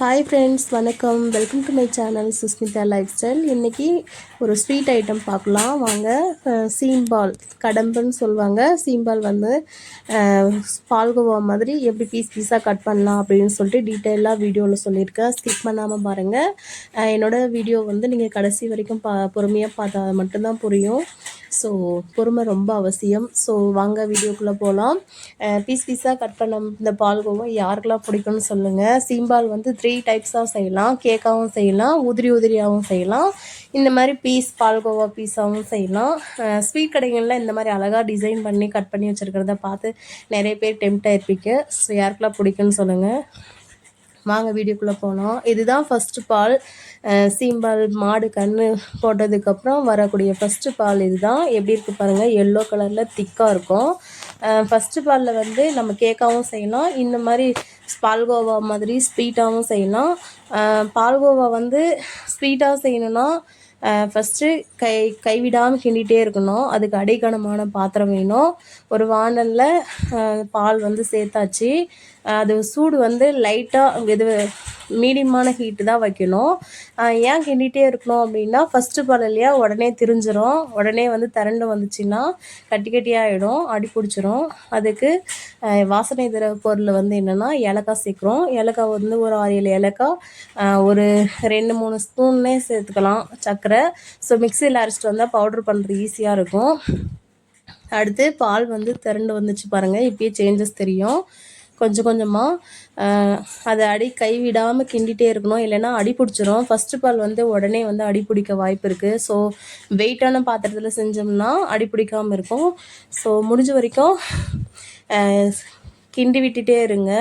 Hi friends வணக்கம். Welcome to my channel Sushmita lifestyle இன்றைக்கி ஒரு ஸ்வீட் ஐட்டம் பார்க்கலாம். வாங்க சீம்பால் கடம்புன்னு சொல்லுவாங்க. சீம்பால் வந்து பால்கோவா மாதிரி எப்படி பீஸ் பீஸாக கட் பண்ணலாம் அப்படின்னு சொல்லிட்டு டீட்டெயிலாக வீடியோவில் சொல்லியிருக்கேன். ஸ்கிப் பண்ணாமல் பாருங்கள் என்னோடய வீடியோ வந்து நீங்கள் கடைசி வரைக்கும் பா பொறுமையாக பார்த்தா மட்டும்தான் புரியும். ஸோ பொறுமை ரொம்ப அவசியம். ஸோ வாங்க வீடியோக்குள்ளே போகலாம் பீஸ் பீஸாக கட் பண்ண இந்த பால்கோவா யாருக்கெல்லாம் பிடிக்கும்னு சொல்லுங்கள் சீம்பால் வந்து த்ரீ டைப்ஸாக செய்யலாம். கேக்காகவும் செய்யலாம். உதிரி உதிரியாகவும் செய்யலாம். இந்த மாதிரி பீஸ் பால்கோவா பீஸாகவும் செய்யலாம். ஸ்வீட் கடைகளில் இந்த மாதிரி அழகாக டிசைன் பண்ணி கட் பண்ணி வச்சுருக்கிறத பார்த்து நிறைய பேர் டெம்ட் ஆயிருப்பீங்க. ஸோ யாருக்கெல்லாம் பிடிக்கும்னு சொல்லுங்கள் வாங்க வீடியோக்குள்ளே போனோம். இதுதான் ஃபஸ்ட்டு பால். சீம்பால் மாடு கன்று போட்டதுக்கப்புறம் வரக்கூடிய ஃபஸ்ட்டு பால் இதுதான். எப்படி இருக்குது பாருங்கள் எல்லோ கலரில் திக்காக இருக்கும். ஃபஸ்ட்டு பாலில் வந்து நம்ம கேக்காகவும் செய்யலாம். இந்த மாதிரி பால்கோவா மாதிரி ஸ்வீட்டாகவும் செய்யலாம். பால்கோவா வந்து ஸ்வீட்டாக செய்யணும்னா ஃபஸ்ட்டு கை கைவிடாமல் கிண்டிகிட்டே இருக்கணும். அதுக்கு அடைக்கணமான பாத்திரம் வேணும். ஒரு வானலில் பால் வந்து சேர்த்தாச்சு. அது சூடு வந்து லைட்டாக இது மீடியமான ஹீட்டு தான் வைக்கணும். ஏன் கிண்டிகிட்டே இருக்கணும் அப்படின்னா ஃபஸ்ட்டு பால் இல்லையா உடனே திரிஞ்சிரும். உடனே வந்து திரண்டு வந்துச்சுன்னா கட்டி கட்டியாகிடும் அடி பிடிச்சிரும். அதுக்கு வாசனை தர பொருள் வந்து என்னென்னா ஏலக்காய் சேர்க்குறோம். ஏலக்காய் வந்து ஒரு ஆறு ஏழு ஏலக்காய் ஒரு ரெண்டு மூணு ஸ்பூன்னே சேர்த்துக்கலாம் சர்க்கரை. ஸோ மிக்சியில் அரைச்சிட்டு வந்தால் பவுட்ரு பண்ணுறது ஈஸியாக இருக்கும். அடுத்து பால் வந்து திரண்டு வந்துச்சு பாருங்கள் இப்பயே சேஞ்சஸ் தெரியும். கொஞ்சம் கொஞ்சமாக அதை அடி கைவிடாமல் கிண்டிகிட்டே இருக்கணும். இல்லைன்னா அடி பிடிச்சிரும். ஃபஸ்ட்டு பால் வந்து உடனே வந்து அடி பிடிக்க வாய்ப்பு இருக்குது ஸோ வெயிட்டான பாத்திரத்தில் செஞ்சோம்னா அடி பிடிக்காமல் இருக்கும். ஸோ முடிஞ்ச வரைக்கும் கிண்டி விட்டுட்டே இருங்க.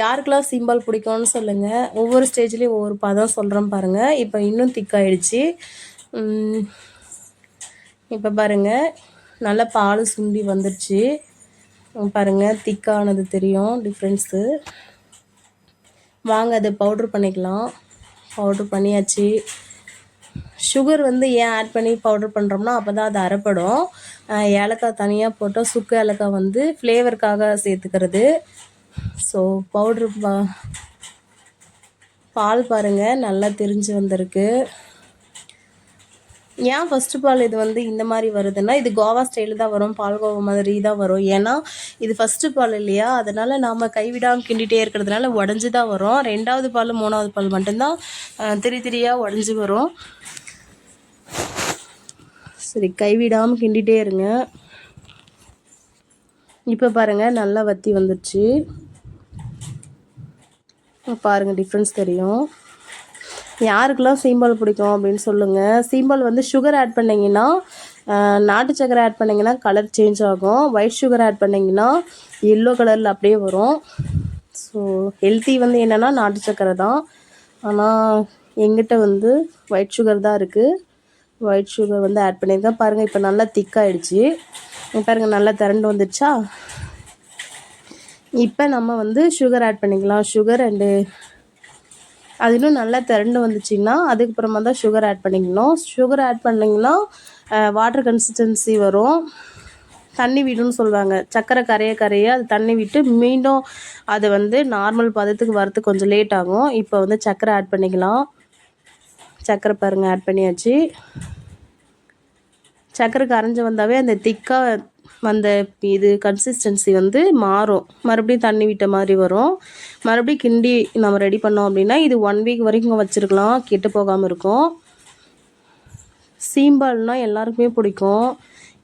யாருக்கெல்லாம் சிம்பால் பிடிக்கும்னு சொல்லுங்கள் ஒவ்வொரு ஸ்டேஜ்லேயும் ஒவ்வொரு பதம் சொல்கிறேன் பாருங்கள் இப்போ இன்னும் திக்காயிடுச்சு இப்போ பாருங்கள் நல்லா பால் சுண்டி வந்துடுச்சு பாருங்கள் திக்கானது தெரியும் டிஃப்ரென்ஸு வாங்க அதை பவுட்ரு பண்ணிக்கலாம். பவுட்ரு பண்ணியாச்சு. சுகர் வந்து ஏன் ஆட் பண்ணி பவுடர் பண்ணுறோம்னா அப்போ தான் அது அரைப்படும். ஏலக்காய் தனியாக போட்டால் சுக்கு ஏலக்காய் வந்து ஃப்ளேவருக்காக சேர்த்துக்கிறது. ஸோ பவுட்ரு பா பால் பாருங்கள் நல்லா தெரிஞ்சு வந்திருக்கு. ஏன் ஃபஸ்ட்டு பால் இது வந்து இந்த மாதிரி வருதுன்னா இது கோவா ஸ்டைலில் தான் வரும் பால் கோவா மாதிரி தான் வரும். ஏன்னா இது ஃபஸ்ட்டு பால் இல்லையா? அதனால் நாம் கைவிடாமல் கிண்டிகிட்டே இருக்கிறதுனால உடஞ்சி தான் வரும். ரெண்டாவது பால் மூணாவது பால் மட்டும்தான் திரி திரியாக உடஞ்சி வரும். சரி கைவிடாமல் கிண்டிகிட்டே இருங்க. இப்போ பாருங்கள் நல்லா வத்தி வந்துடுச்சு பாருங்கள் டிஃப்ரென்ஸ் தெரியும். யாருக்கெல்லாம் சீம்பால் பிடிக்கும் அப்படின்னு சொல்லுங்கள் சீம்பால் வந்து சுகர் ஆட் பண்ணிங்கன்னா நாட்டு சக்கரை ஆட் பண்ணிங்கன்னா கலர் சேஞ்ச் ஆகும். ஒயிட் சுகர் ஆட் பண்ணிங்கன்னா எல்லோ கலரில் அப்படியே வரும். ஸோ ஹெல்த்தி வந்து என்னென்னா நாட்டு சக்கரை தான். ஆனால் எங்கிட்ட வந்து ஒயிட் சுகர் தான் இருக்குது ஒயிட் சுகர் வந்து ஆட் பண்ணியிருக்கேன் பாருங்கள் இப்போ நல்லா திக்காயிடுச்சு பாருங்கள் நல்லா திரண்டு வந்துடுச்சா? இப்போ நம்ம வந்து சுகர் ஆட் பண்ணிக்கலாம். சுகர் அண்டு அது இன்னும் நல்லா திரண்டு வந்துச்சுன்னா அதுக்கப்புறமா தான் சுகர் ஆட் பண்ணிக்கணும். சுகர் ஆட் பண்ணிங்கன்னா வாட்டர் கன்சிஸ்டன்சி வரும். தண்ணி விடுன்னு சொல்லுவாங்க சக்கரை கரைய கரைய அது தண்ணி விட்டு மீண்டும் அது வந்து நார்மல் பதத்துக்கு வரத்துக்கு கொஞ்சம் லேட் ஆகும். இப்போ வந்து சக்கரை ஆட் பண்ணிக்கலாம். சர்க்கரை பாருங்கள் ஆட் பண்ணியாச்சு. சர்க்கரை கரைஞ்சி வந்தாவே அந்த திக்காக வந்த இது கன்சிஸ்டன்சி வந்து மாறும். மறுபடியும் தண்ணி விட்ட மாதிரி வரும். மறுபடியும் கிண்டி நம்ம ரெடி பண்ணோம் அப்படின்னா இது ஒன் வீக் வரைக்கும் வச்சுருக்கலாம். கெட்டு போகாமல் இருக்கும். சீம்பால்னால் எல்லாருக்குமே பிடிக்கும்.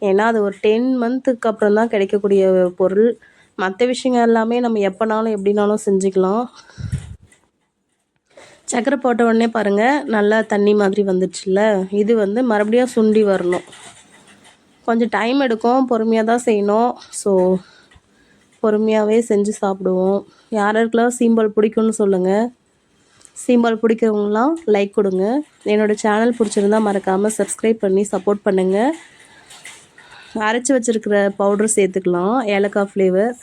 ஏன்னா அது ஒரு டென் மந்த்துக்கு அப்புறம் தான் கிடைக்கக்கூடிய பொருள். மற்ற விஷயங்கள் எல்லாமே நம்ம எப்போனாலும் எப்படினாலும் செஞ்சுக்கலாம். சக்கரை போட்ட உடனே பாருங்கள் நல்லா தண்ணி மாதிரி வந்துடுச்சுல்ல? இது வந்து மறுபடியும் சுண்டி வரணும். கொஞ்சம் டைம் எடுக்கும். பொறுமையாக தான் செய்யணும். ஸோ பொறுமையாகவே செஞ்சு சாப்பிடுவோம். யார் யாருக்கெல்லாம் சீம்பால் பிடிக்கும்னு சொல்லுங்கள் சீம்பால் பிடிக்கிறவங்களாம் லைக் கொடுங்க. என்னோடய சேனல் பிடிச்சிருந்தா மறக்காமல் சப்ஸ்கிரைப் பண்ணி சப்போர்ட் பண்ணுங்கள் அரைச்சி வச்சுருக்கிற பவுடர் சேர்த்துக்கலாம். ஏலக்காய் ஃப்ளேவர்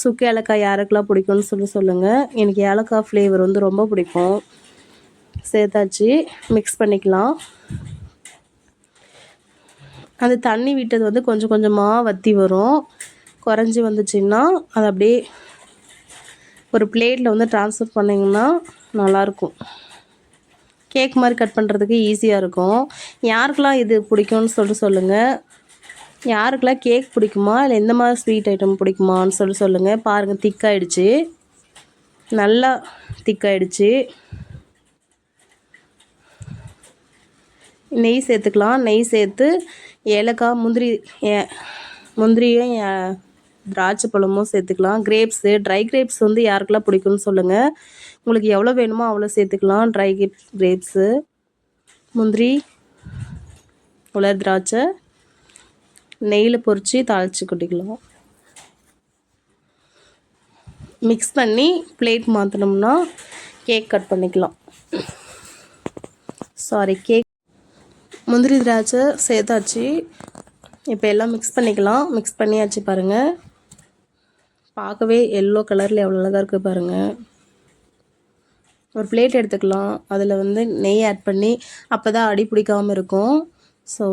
சுக்கு ஏலக்காய் யாருக்கெல்லாம் பிடிக்கும்னு சொல்லி சொல்லுங்கள் எனக்கு ஏலக்காய் ஃப்ளேவர் வந்து ரொம்ப பிடிக்கும். சேர்த்தாச்சு. மிக்ஸ் பண்ணிக்கலாம். அந்த தண்ணி விட்டது வந்து கொஞ்சம் கொஞ்சமாக வற்றி வரும். குறைஞ்சி வந்துச்சுன்னா அதை அப்படியே ஒரு பிளேட்டில் வந்து ட்ரான்ஸ்ஃபர் பண்ணிங்கன்னா நல்லாயிருக்கும். கேக் மாதிரி கட் பண்ணுறதுக்கு ஈஸியாக இருக்கும். யாருக்கெல்லாம் இது பிடிக்கும்னு சொல்லிட்டு சொல்லுங்கள் யாருக்கெல்லாம் கேக் பிடிக்குமா? இல்லை எந்த மாதிரி ஸ்வீட் ஐட்டம் பிடிக்குமான்னு சொல்லி சொல்லுங்கள் பாருங்கள் திக்காயிடுச்சு நல்லா திக்காயிடுச்சு நெய் சேர்த்துக்கலாம். நெய் சேர்த்து ஏலக்காய் முந்திரி ஏ- முந்திரியும் திராட்சை பழமும் சேர்த்துக்கலாம். கிரேப்ஸு ட்ரை கிரேப்ஸ் வந்து யாருக்கெல்லாம் பிடிக்கும்னு சொல்லுங்கள் உங்களுக்கு எவ்வளோ வேணுமோ அவ்வளோ சேர்த்துக்கலாம். ட்ரை கிரேப்ஸு முந்திரி உலர் திராட்சை நெய்யில் பொரித்து தாளித்து கொட்டிக்கலாம். மிக்ஸ் பண்ணி பிளேட் மாற்றினோம்னா கேக் கட் பண்ணிக்கலாம். சாரி கேக் முந்திரி திராட்சை சேர்த்தாச்சு. இப்போ எல்லாம் மிக்ஸ் பண்ணிக்கலாம். மிக்ஸ் பண்ணியாச்சு பாருங்கள் பார்க்கவே எல்லோ கலரில் எவ்வளோ அழகாக இருக்குது பாருங்கள் ஒரு பிளேட் எடுத்துக்கலாம். அதில் வந்து நெய் ஆட் பண்ணி அப்போ தான் அடி பிடிக்காமல் இருக்கும். ஸோ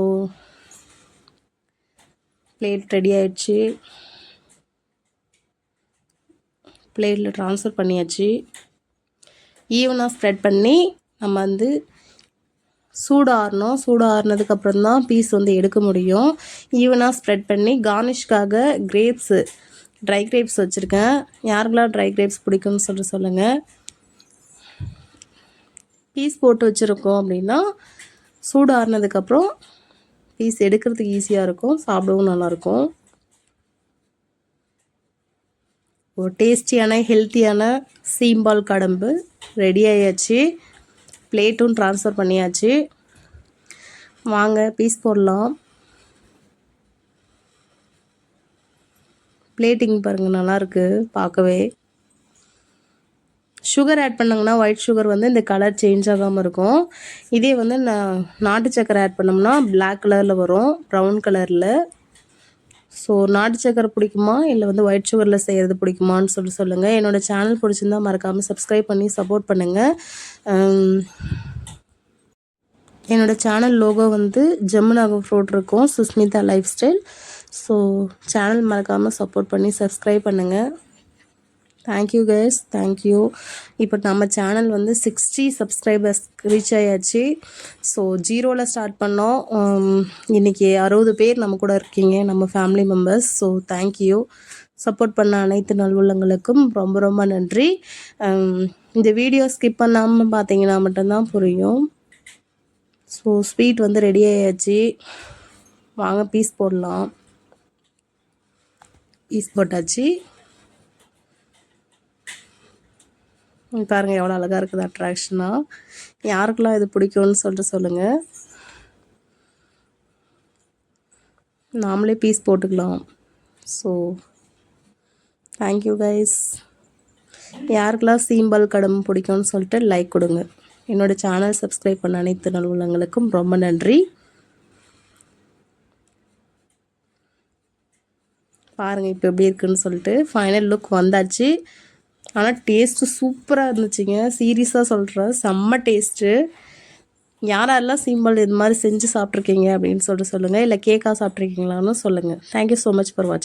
பிளேட் ரெடி ஆயிடுச்சு. பிளேட்டில் ட்ரான்ஸ்ஃபர் பண்ணியாச்சு. ஈவனாக ஸ்ப்ரெட் பண்ணி நம்ம வந்து சூடாறணும். ஆறணும் தான் பீஸ் வந்து எடுக்க முடியும். ஈவனாக ஸ்ப்ரெட் பண்ணி கார்னிஷ்காக கிரேப்ஸு ட்ரை கிரேப்ஸ் வச்சுருக்கேன். யாருக்கெல்லாம் ட்ரை கிரேப்ஸ் பிடிக்கும்னு சொல்லிட்டு சொல்லுங்கள் பீஸ் போட்டு வச்சுருக்கோம் அப்படின்னா சூடாறினதுக்கப்புறம் பீஸ் எடுக்கிறதுக்கு ஈஸியாக இருக்கும். சாப்பிடவும் நல்லாயிருக்கும். ஒரு டேஸ்டியான ஹெல்த்தியான சீம்பால் கடம்பு ரெடி ஆயாச்சு. பிளேட்டும் ட்ரான்ஸ்ஃபர் பண்ணியாச்சு. வாங்க பீஸ் போடலாம். பிளேட்டிங் பாருங்கள் நல்லாயிருக்கு பார்க்கவே. சுகர் ஆட் பண்ணாங்கன்னா ஒயிட் சுகர் வந்து இந்த கலர் சேஞ்ச் ஆகாமல் இருக்கும். இதே வந்து நான் நாட்டு சக்கரை ஆட் பண்ணோம்னா பிளாக் கலரில் வரும் ப்ரௌன் கலரில் ஸோ நாட்டு சக்கரை பிடிக்குமா? இல்லை வந்து ஒயிட் சுகரில் செய்கிறது பிடிக்குமான்னு சொல்லி சொல்லுங்கள் என்னோடய சேனல் பிடிச்சிருந்தா மறக்காமல் சப்ஸ்கிரைப் பண்ணி சப்போர்ட் பண்ணுங்கள் என்னோடய சேனல் லோகோ வந்து ஜமுனாக ஃப்ரூட் இருக்கும். Sushmita life style so channel மறக்காமல் சப்போர்ட் பண்ணி சப்ஸ்கிரைப் பண்ணுங்கள் thank you guys thank you இப்போ நம்ம சேனல் வந்து சிக்ஸ்டி சப்ஸ்கிரைபர்ஸ் ரீச் ஆயாச்சு. ஸோ ஜீரோவில் ஸ்டார்ட் பண்ணோம். இன்றைக்கி அறுபது பேர் நம்ம கூட இருக்கீங்க நம்ம family members so thank you support பண்ண அனைத்து நல்வுள்ளங்களுக்கும் ரொம்ப ரொம்ப நன்றி. இந்த வீடியோ ஸ்கிப் பண்ணாமல் பார்த்தீங்கன்னா மட்டும்தான் புரியும். ஸோ ஸ்வீட் வந்து ரெடி ஆயாச்சு. வாங்க பீஸ் போடலாம். பீஸ் போட்டாச்சு. பாருங்கள் எவ்வளோ அழகாக இருக்குது அட்ராக்ஷனாக யாருக்கெல்லாம் இது பிடிக்கும்னு சொல்லிட்டு சொல்லுங்கள் நாமளே பீஸ் போட்டுக்கலாம். ஸோ தேங்க்யூ கைஸ் யாருக்கெல்லாம் சீம்பல் கடம் பிடிக்கும்னு சொல்லிட்டு லைக் கொடுங்க. என்னோடய சேனல் சப்ஸ்கிரைப் பண்ண அனைத்து நல்லுள்ளங்களுக்கும் ரொம்ப நன்றி. பாருங்கள் இப்போ எப்படி இருக்குன்னு சொல்லிட்டு ஃபைனல் லுக் வந்தாச்சு. ஆனால் டேஸ்ட்டு சூப்பராக இருந்துச்சுங்க. சீரியஸாக சொல்கிறேன் செம்ம டேஸ்ட்டு யாரெல்லாம் சிம்பிள் இது மாதிரி செஞ்சு சாப்பிட்ருக்கீங்க அப்படின்னு சொல்லிட்டு சொல்லுங்கள் இல்லை கேக்காக சாப்பிட்ருக்கீங்களான்னு சொல்லுங்கள் தேங்க்யூ ஸோ மச் ஃபார் வாட்சிங்